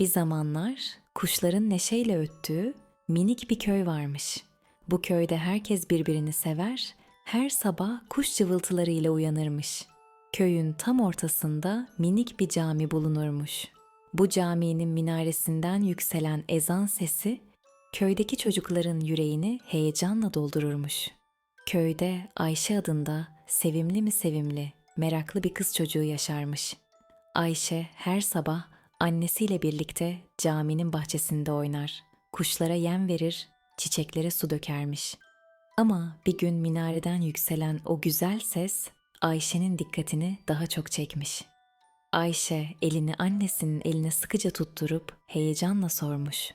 Bir zamanlar kuşların neşeyle öttüğü minik bir köy varmış. Bu köyde herkes birbirini sever, her sabah kuş cıvıltılarıyla uyanırmış. Köyün tam ortasında minik bir cami bulunurmuş. Bu caminin minaresinden yükselen ezan sesi köydeki çocukların yüreğini heyecanla doldururmuş. Köyde Ayşe adında sevimli mi sevimli, meraklı bir kız çocuğu yaşarmış. Ayşe her sabah annesiyle birlikte caminin bahçesinde oynar. Kuşlara yem verir, çiçeklere su dökermiş. Ama bir gün minareden yükselen o güzel ses Ayşe'nin dikkatini daha çok çekmiş. Ayşe elini annesinin eline sıkıca tutturup heyecanla sormuş.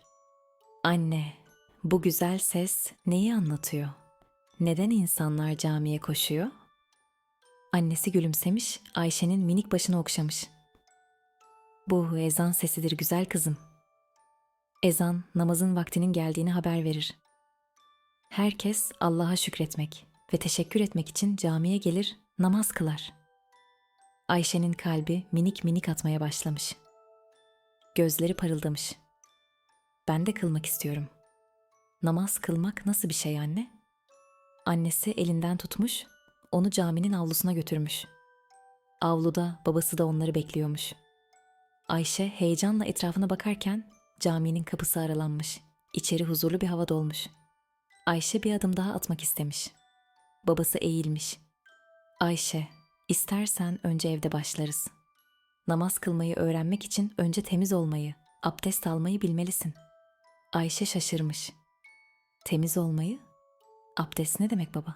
Anne, bu güzel ses neyi anlatıyor? Neden insanlar camiye koşuyor? Annesi gülümsemiş, Ayşe'nin minik başını okşamış. Bu ezan sesidir güzel kızım. Ezan namazın vaktinin geldiğini haber verir. Herkes Allah'a şükretmek ve teşekkür etmek için camiye gelir, namaz kılar. Ayşe'nin kalbi minik minik atmaya başlamış. Gözleri parıldamış. Ben de kılmak istiyorum. Namaz kılmak nasıl bir şey anne? Annesi elinden tutmuş, onu caminin avlusuna götürmüş. Avluda babası da onları bekliyormuş. Ayşe heyecanla etrafına bakarken caminin kapısı aralanmış. İçeri huzurlu bir hava dolmuş. Ayşe bir adım daha atmak istemiş. Babası eğilmiş. Ayşe, istersen önce evde başlarız. Namaz kılmayı öğrenmek için önce temiz olmayı, abdest almayı bilmelisin. Ayşe şaşırmış. Temiz olmayı? Abdest ne demek baba?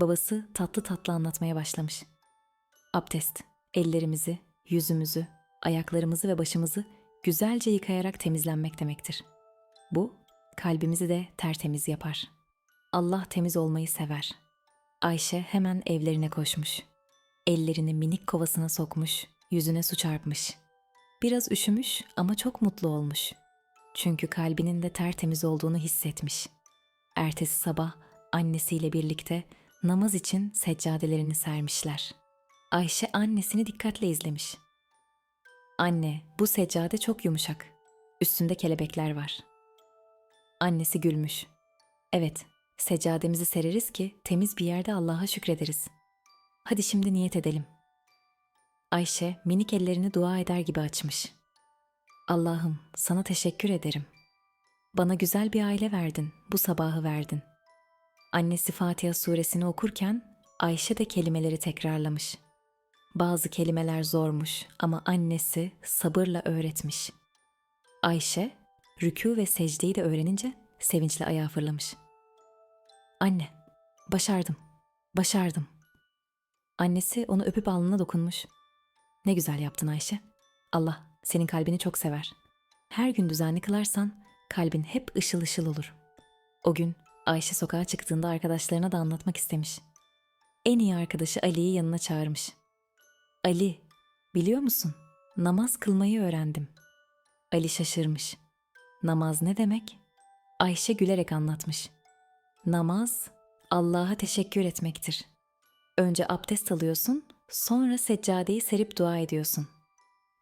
Babası tatlı tatlı anlatmaya başlamış. Abdest, ellerimizi, yüzümüzü, ayaklarımızı ve başımızı güzelce yıkayarak temizlenmek demektir. Bu, kalbimizi de tertemiz yapar. Allah temiz olmayı sever. Ayşe hemen evlerine koşmuş. Ellerini minik kovasına sokmuş, yüzüne su çarpmış. Biraz üşümüş ama çok mutlu olmuş. Çünkü kalbinin de tertemiz olduğunu hissetmiş. Ertesi sabah annesiyle birlikte namaz için seccadelerini sermişler. Ayşe annesini dikkatle izlemiş. Anne, bu seccade çok yumuşak. Üstünde kelebekler var. Annesi gülmüş. Evet, seccademizi sereriz ki temiz bir yerde Allah'a şükrederiz. Hadi şimdi niyet edelim. Ayşe minik ellerini dua eder gibi açmış. Allah'ım sana teşekkür ederim. Bana güzel bir aile verdin, bu sabahı verdin. Annesi Fatiha suresini okurken Ayşe de kelimeleri tekrarlamış. Bazı kelimeler zormuş ama annesi sabırla öğretmiş. Ayşe rükû ve secdeyi de öğrenince sevinçle ayağa fırlamış. Anne, başardım, başardım. Annesi onu öpüp alnına dokunmuş. Ne güzel yaptın Ayşe. Allah senin kalbini çok sever. Her gün düzenli kılarsan kalbin hep ışıl ışıl olur. O gün Ayşe sokağa çıktığında arkadaşlarına da anlatmak istemiş. En iyi arkadaşı Ali'yi yanına çağırmış. Ali, biliyor musun? Namaz kılmayı öğrendim. Ali şaşırmış. Namaz ne demek? Ayşe gülerek anlatmış. Namaz, Allah'a teşekkür etmektir. Önce abdest alıyorsun, sonra seccadeyi serip dua ediyorsun.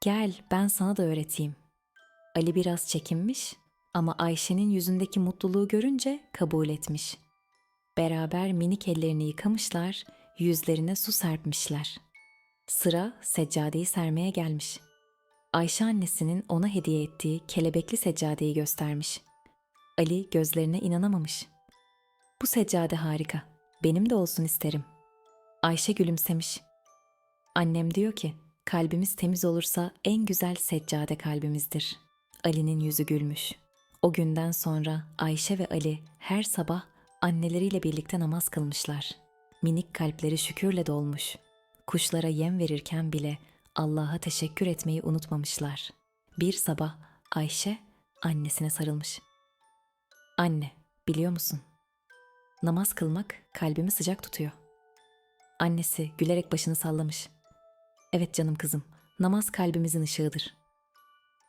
Gel, ben sana da öğreteyim. Ali biraz çekinmiş ama Ayşe'nin yüzündeki mutluluğu görünce kabul etmiş. Beraber minik ellerini yıkamışlar, yüzlerine su serpmişler. Sıra seccadeyi sermeye gelmiş. Ayşe annesinin ona hediye ettiği kelebekli seccadeyi göstermiş. Ali gözlerine inanamamış. Bu seccade harika. Benim de olsun isterim. Ayşe gülümsemiş. Annem diyor ki, kalbimiz temiz olursa en güzel seccade kalbimizdir. Ali'nin yüzü gülmüş. O günden sonra Ayşe ve Ali her sabah anneleriyle birlikte namaz kılmışlar. Minik kalpleri şükürle dolmuş. Kuşlara yem verirken bile Allah'a teşekkür etmeyi unutmamışlar. Bir sabah Ayşe annesine sarılmış. Anne, biliyor musun? Namaz kılmak kalbimi sıcak tutuyor. Annesi gülerek başını sallamış. Evet canım kızım, namaz kalbimizin ışığıdır.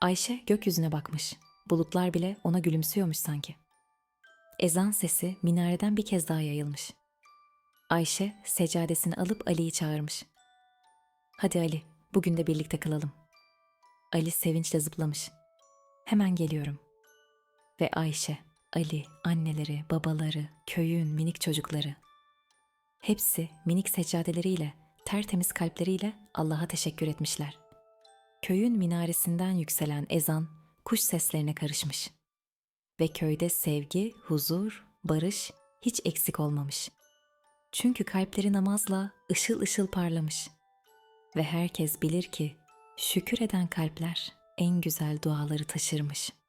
Ayşe gökyüzüne bakmış. Bulutlar bile ona gülümsüyormuş sanki. Ezan sesi minareden bir kez daha yayılmış. Ayşe seccadesini alıp Ali'yi çağırmış. Hadi Ali, bugün de birlikte kılalım. Ali sevinçle zıplamış. Hemen geliyorum. Ve Ayşe, Ali, anneleri, babaları, köyün minik çocukları. Hepsi minik seccadeleriyle, tertemiz kalpleriyle Allah'a teşekkür etmişler. Köyün minaresinden yükselen ezan kuş seslerine karışmış. Ve köyde sevgi, huzur, barış hiç eksik olmamış. Çünkü kalpleri namazla ışıl ışıl parlamış. Ve herkes bilir ki şükür eden kalpler en güzel duaları taşırmış.''